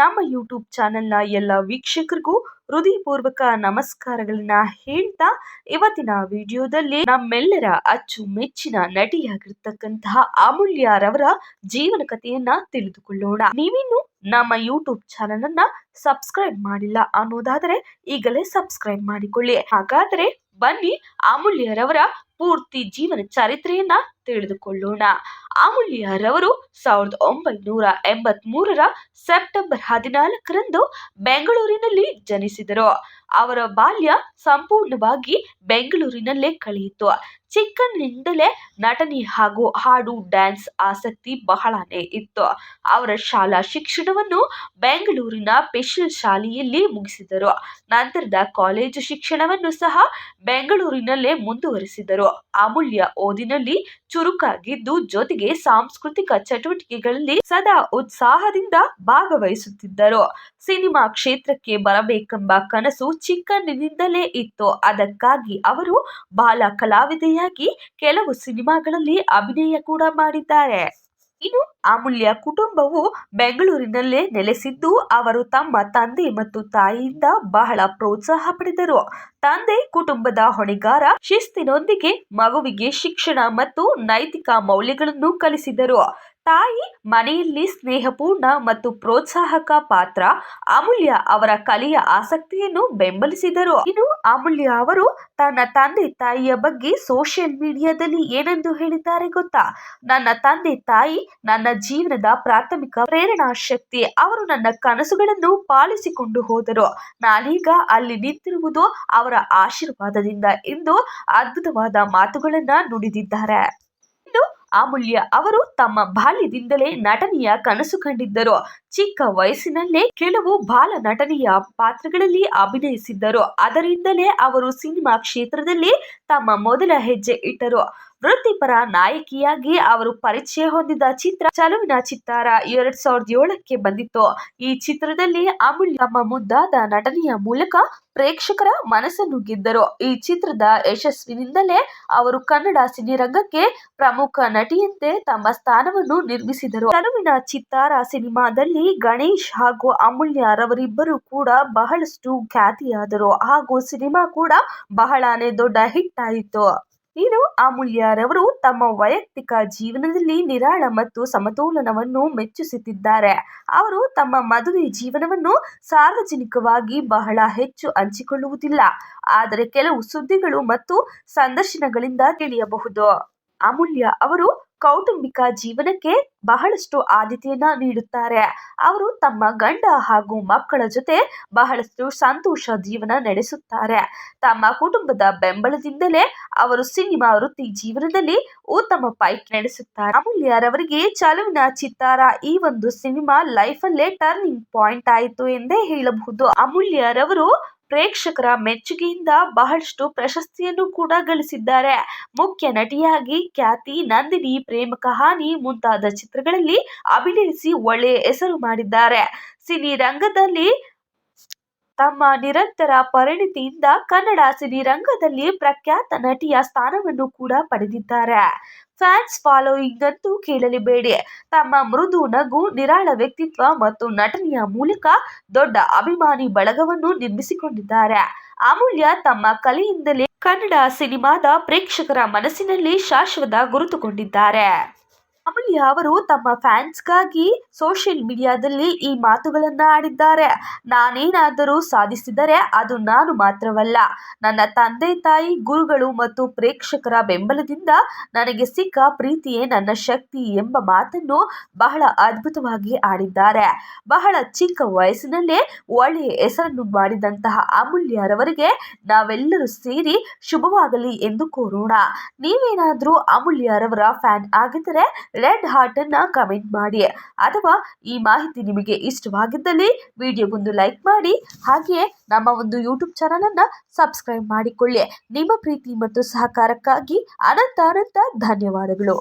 ನಮ್ಮ ಯೂಟ್ಯೂಬ್ ಚಾನೆಲ್ನ ಎಲ್ಲ ವೀಕ್ಷಕರಿಗೂ ಹೃದಯಪೂರ್ವಕ ನಮಸ್ಕಾರಗಳನ್ನ ಹೇಳ್ತಾ ಇವತ್ತಿನ ವಿಡಿಯೋದಲ್ಲಿ ನಮ್ಮೆಲ್ಲರ ಅಚ್ಚುಮೆಚ್ಚಿನ ನಟಿಯಾಗಿರ್ತಕ್ಕಂತಹ ಅಮೂಲ್ಯರವರ ಜೀವನ ಕಥೆಯನ್ನ ತಿಳಿದುಕೊಳ್ಳೋಣ. ನೀವಿನ್ನು ನಮ್ಮ ಯೂಟ್ಯೂಬ್ ಚಾನೆಲ್ ಅನ್ನ ಸಬ್ಸ್ಕ್ರೈಬ್ ಮಾಡಿಲ್ಲ ಅನ್ನೋದಾದರೆ ಈಗಲೇ ಸಬ್ಸ್ಕ್ರೈಬ್ ಮಾಡಿಕೊಳ್ಳಿ. ಹಾಗಾದರೆ ಬನ್ನಿ ಅಮೂಲ್ಯರವರ ಪೂರ್ತಿ ಜೀವನ ಚರಿತ್ರೆಯನ್ನ ತಿಳಿದುಕೊಳ್ಳೋಣ. ಅಮೂಲ್ಯರವರು ಸಾವಿರದ ಒಂಬೈನೂರ ಎಂಬತ್ ಮೂರರ ಸೆಪ್ಟೆಂಬರ್ ಹದಿನಾಲ್ಕರಂದು ಬೆಂಗಳೂರಿನಲ್ಲಿ ಜನಿಸಿದರು. ಅವರ ಬಾಲ್ಯ ಸಂಪೂರ್ಣವಾಗಿ ಬೆಂಗಳೂರಿನಲ್ಲೇ ಕಳೆಯಿತು. ಚಿಕ್ಕಂದಿನಿಂದಲೇ ನಟನೆ ಹಾಗೂ ಹಾಡು, ಡ್ಯಾನ್ಸ್ ಆಸಕ್ತಿ ಬಹಳನೇ ಇತ್ತು. ಅವರ ಶಾಲಾ ಶಿಕ್ಷಣವನ್ನು ಬೆಂಗಳೂರಿನ ಸ್ಪೆಷಲ್ ಶಾಲೆಯಲ್ಲಿ ಮುಗಿಸಿದರು. ನಂತರದ ಕಾಲೇಜು ಶಿಕ್ಷಣವನ್ನು ಸಹ ಬೆಂಗಳೂರಿನಲ್ಲೇ ಮುಂದುವರಿಸಿದರು. ಅಮೂಲ್ಯ ಓದಿನಲ್ಲಿ ಚುರುಕಾಗಿದ್ದು, ಜೊತೆಗೆ ಸಾಂಸ್ಕೃತಿಕ ಚಟುವಟಿಕೆಗಳಲ್ಲಿ ಸದಾ ಉತ್ಸಾಹದಿಂದ ಭಾಗವಹಿಸುತ್ತಿದ್ದರು. ಸಿನಿಮಾ ಕ್ಷೇತ್ರಕ್ಕೆ ಬರಬೇಕೆಂಬ ಕನಸು ಚಿಕ್ಕಂದಿನಿಂದಲೇ ಇತ್ತು. ಅದಕ್ಕಾಗಿ ಅವರು ಬಾಲ ಕಲಾವಿದೆಯಾಗಿ ಕೆಲವು ಸಿನಿಮಾಗಳಲ್ಲಿ ಅಭಿನಯ ಕೂಡ ಮಾಡಿದ್ದಾರೆ. ಇನ್ನು ಅಮೂಲ್ಯ ಕುಟುಂಬವು ಬೆಂಗಳೂರಿನಲ್ಲೇ ನೆಲೆಸಿದ್ದು, ಅವರು ತಮ್ಮ ತಂದೆ ಮತ್ತು ತಾಯಿಯಿಂದ ಬಹಳ ಪ್ರೋತ್ಸಾಹ ಪಡೆದರು. ತಂದೆ ಕುಟುಂಬದ ಹೊಣೆಗಾರ, ಶಿಸ್ತಿನೊಂದಿಗೆ ಮಗುವಿಗೆ ಶಿಕ್ಷಣ ಮತ್ತು ನೈತಿಕ ಮೌಲ್ಯಗಳನ್ನು ಕಲಿಸಿದರು. ತಾಯಿ ಮನೆಯಲ್ಲಿ ಸ್ನೇಹಪೂರ್ಣ ಮತ್ತು ಪ್ರೋತ್ಸಾಹಕ ಪಾತ್ರ ಅಮೂಲ್ಯ ಅವರ ಕಲೆಯ ಆಸಕ್ತಿಯನ್ನು ಬೆಂಬಲಿಸಿದರು. ಇನ್ನು ಅಮೂಲ್ಯ ಅವರು ತನ್ನ ತಂದೆ ತಾಯಿಯ ಬಗ್ಗೆ ಸೋಷಿಯಲ್ ಮೀಡಿಯಾದಲ್ಲಿ ಏನೆಂದು ಹೇಳಿದ್ದಾರೆ ಗೊತ್ತಾ? ನನ್ನ ತಂದೆ ತಾಯಿ ನನ್ನ ಜೀವನದ ಪ್ರಾಥಮಿಕ ಪ್ರೇರಣಾ ಶಕ್ತಿ. ಅವರು ನನ್ನ ಕನಸುಗಳನ್ನು ಪಾಲಿಸಿಕೊಂಡು ಹೋದರು. ನಾನೀಗ ಅಲ್ಲಿ ನಿಂತಿರುವುದು ಅವರ ಆಶೀರ್ವಾದದಿಂದ ಎಂದು ಅದ್ಭುತವಾದ ಮಾತುಗಳನ್ನ ನುಡಿದಿದ್ದಾರೆ. ಅಮೂಲ್ಯ ಅವರು ತಮ್ಮ ಬಾಲ್ಯದಿಂದಲೇ ನಟನೆಯ ಕನಸು ಕಂಡಿದ್ದರು. ಚಿಕ್ಕ ವಯಸ್ಸಿನಲ್ಲೇ ಕೆಲವು ಬಾಲ ನಟನೆಯ ಪಾತ್ರಗಳಲ್ಲಿ ಅಭಿನಯಿಸಿದ್ದರು. ಅದರಿಂದಲೇ ಅವರು ಸಿನಿಮಾ ಕ್ಷೇತ್ರದಲ್ಲಿ ತಮ್ಮ ಮೊದಲ ಹೆಜ್ಜೆ ಇಟ್ಟರು. ವೃತ್ತಿಪರ ನಾಯಕಿಯಾಗಿ ಅವರು ಪರಿಚಯ ಹೊಂದಿದ ಚಿತ್ರ ಚಲುವಿನ ಚಿತ್ತಾರ ಎರಡ್ ಸಾವಿರದ ಏಳಕ್ಕೆ ಬಂದಿತ್ತು. ಈ ಚಿತ್ರದಲ್ಲಿ ಅಮೂಲ್ಯ ತಮ್ಮ ಮುದ್ದಾದ ನಟನೆಯ ಮೂಲಕ ಪ್ರೇಕ್ಷಕರ ಮನಸ್ಸನ್ನು ಗೆದ್ದರು. ಈ ಚಿತ್ರದ ಯಶಸ್ವಿನಿಂದಲೇ ಅವರು ಕನ್ನಡ ಸಿನಿರಂಗಕ್ಕೆ ಪ್ರಮುಖ ನಟಿಯಂತೆ ತಮ್ಮ ಸ್ಥಾನವನ್ನು ನಿರ್ಮಿಸಿದರು. ಚಲುವಿನ ಚಿತ್ತಾರ ಸಿನಿಮಾದಲ್ಲಿ ಗಣೇಶ್ ಹಾಗೂ ಅಮೂಲ್ಯ ರವರಿಬ್ಬರು ಕೂಡ ಬಹಳಷ್ಟು ಖ್ಯಾತಿಯಾದರು ಹಾಗೂ ಸಿನಿಮಾ ಕೂಡ ಬಹಳನೇ ದೊಡ್ಡ ಹಿಟ್ ಆಯಿತು. ಇನ್ನು ಅಮೂಲ್ಯರವರು ತಮ್ಮ ವೈಯಕ್ತಿಕ ಜೀವನದಲ್ಲಿ ನಿರಾಳ ಮತ್ತು ಸಮತೋಲನವನ್ನು ಮೆಚ್ಚಿಸುತ್ತಿದ್ದಾರೆ. ಅವರು ತಮ್ಮ ಮದುವೆ ಜೀವನವನ್ನು ಸಾರ್ವಜನಿಕವಾಗಿ ಬಹಳ ಹೆಚ್ಚು ಹಂಚಿಕೊಳ್ಳುವುದಿಲ್ಲ. ಆದರೆ ಕೆಲವು ಸುದ್ದಿಗಳು ಮತ್ತು ಸಂದರ್ಶನಗಳಿಂದ ತಿಳಿಯಬಹುದು. ಅಮೂಲ್ಯ ಅವರು ಕೌಟುಂಬಿಕ ಜೀವನಕ್ಕೆ ಬಹಳಷ್ಟು ಆದ್ಯತೆಯನ್ನ ನೀಡುತ್ತಾರೆ. ಅವರು ತಮ್ಮ ಗಂಡ ಹಾಗೂ ಮಕ್ಕಳ ಜೊತೆ ಬಹಳಷ್ಟು ಸಂತೋಷ ಜೀವನ ನಡೆಸುತ್ತಾರೆ. ತಮ್ಮ ಕುಟುಂಬದ ಬೆಂಬಲದಿಂದಲೇ ಅವರು ಸಿನಿಮಾ ವೃತ್ತಿ ಜೀವನದಲ್ಲಿ ಉತ್ತಮ ಪೈಕ್ ನಡೆಸುತ್ತಾರೆ. ಅಮೂಲ್ಯರವರಿಗೆ ಚಲುವಿನ ಚಿತ್ತಾರ, ಈ ಒಂದು ಸಿನಿಮಾ ಲೈಫಲ್ಲೇ ಟರ್ನಿಂಗ್ ಪಾಯಿಂಟ್ ಆಯಿತು ಎಂದೇ ಹೇಳಬಹುದು. ಅಮೂಲ್ಯರವರು ಪ್ರೇಕ್ಷಕರ ಮೆಚ್ಚುಗೆಯಿಂದ ಬಹಳಷ್ಟು ಪ್ರಶಸ್ತಿಯನ್ನು ಕೂಡ ಗಳಿಸಿದ್ದಾರೆ. ಮುಖ್ಯ ನಟಿಯಾಗಿ ಖ್ಯಾತಿ ನಂದಿನಿ ಪ್ರೇಮ ಕಹಾನಿ ಮುಂತಾದ ಚಿತ್ರಗಳಲ್ಲಿ ಅಭಿನಯಿಸಿ ಒಳ್ಳೆಯ ಹೆಸರು ಮಾಡಿದ್ದಾರೆ. ಸಿನಿರಂಗದಲ್ಲಿ ತಮ್ಮ ನಿರಂತರ ಪರಿಣಿತಿಯಿಂದ ಕನ್ನಡ ಸಿನಿರಂಗದಲ್ಲಿ ಪ್ರಖ್ಯಾತ ನಟಿಯ ಸ್ಥಾನವನ್ನು ಕೂಡ ಪಡೆದಿದ್ದಾರೆ. ಫ್ಯಾನ್ಸ್ ಫಾಲೋಯಿಂಗ್ ಅಂತೂ ಕೇಳಲೇಬೇಡಿ. ತಮ್ಮ ಮೃದು, ನಗು, ನಿರಾಳ ವ್ಯಕ್ತಿತ್ವ ಮತ್ತು ನಟನೆಯ ಮೂಲಕ ದೊಡ್ಡ ಅಭಿಮಾನಿ ಬಳಗವನ್ನು ನಿರ್ಮಿಸಿಕೊಂಡಿದ್ದಾರೆ. ಅಮೂಲ್ಯ ತಮ್ಮ ಕಲೆಯಿಂದಲೇ ಕನ್ನಡ ಸಿನಿಮಾದ ಪ್ರೇಕ್ಷಕರ ಮನಸ್ಸಿನಲ್ಲಿ ಶಾಶ್ವತ ಗುರುತುಕೊಂಡಿದ್ದಾರೆ ಅಮೂಲ್ಯ ಅವರು ತಮ್ಮ ಫ್ಯಾನ್ಸ್ಗಾಗಿ ಸೋಷಿಯಲ್ ಮೀಡಿಯಾದಲ್ಲಿ ಈ ಮಾತುಗಳನ್ನು ಆಡಿದ್ದಾರೆ. ನಾನೇನಾದರೂ ಸಾಧಿಸಿದರೆ ಅದು ನಾನು ಮಾತ್ರವಲ್ಲ. ನನ್ನ ತಂದೆ ತಾಯಿ, ಗುರುಗಳು ಮತ್ತು ಪ್ರೇಕ್ಷಕರ ಬೆಂಬಲದಿಂದ ನನಗೆ ಸಿಕ್ಕ ಪ್ರೀತಿಯೇ ನನ್ನ ಶಕ್ತಿ ಎಂಬ ಮಾತನ್ನು ಬಹಳ ಅದ್ಭುತವಾಗಿ ಆಡಿದ್ದಾರೆ. ಬಹಳ ಚಿಕ್ಕ ವಯಸ್ಸಿನಲ್ಲೇ ಒಳ್ಳೆಯ ಹೆಸರನ್ನು ಮಾಡಿದಂತಹ ಅಮೂಲ್ಯರವರಿಗೆ ನಾವೆಲ್ಲರೂ ಸೇರಿ ಶುಭವಾಗಲಿ ಎಂದು ಕೋರೋಣ. ನೀವೇನಾದರೂ ಅಮೂಲ್ಯರವರ ಫ್ಯಾನ್ ಆಗಿದ್ದರೆ ರೆಡ್ ಹಾರ್ಟ್ ಅನ್ನ ಕಮೆಂಟ್ ಮಾಡಿ. ಅಥವಾ ಈ ಮಾಹಿತಿ ನಿಮಗೆ ಇಷ್ಟವಾಗಿದ್ದಲ್ಲಿ ವಿಡಿಯೋಗೊಂದು ಲೈಕ್ ಮಾಡಿ. ಹಾಗೆಯೇ ನಮ್ಮ ಒಂದು ಯೂಟ್ಯೂಬ್ ಚಾನಲ್ ಅನ್ನ ಸಬ್ಸ್ಕ್ರೈಬ್ ಮಾಡಿಕೊಳ್ಳಿ. ನಿಮ್ಮ ಪ್ರೀತಿ ಮತ್ತು ಸಹಕಾರಕ್ಕಾಗಿ ಅನಂತ ಅನಂತ ಧನ್ಯವಾದಗಳು.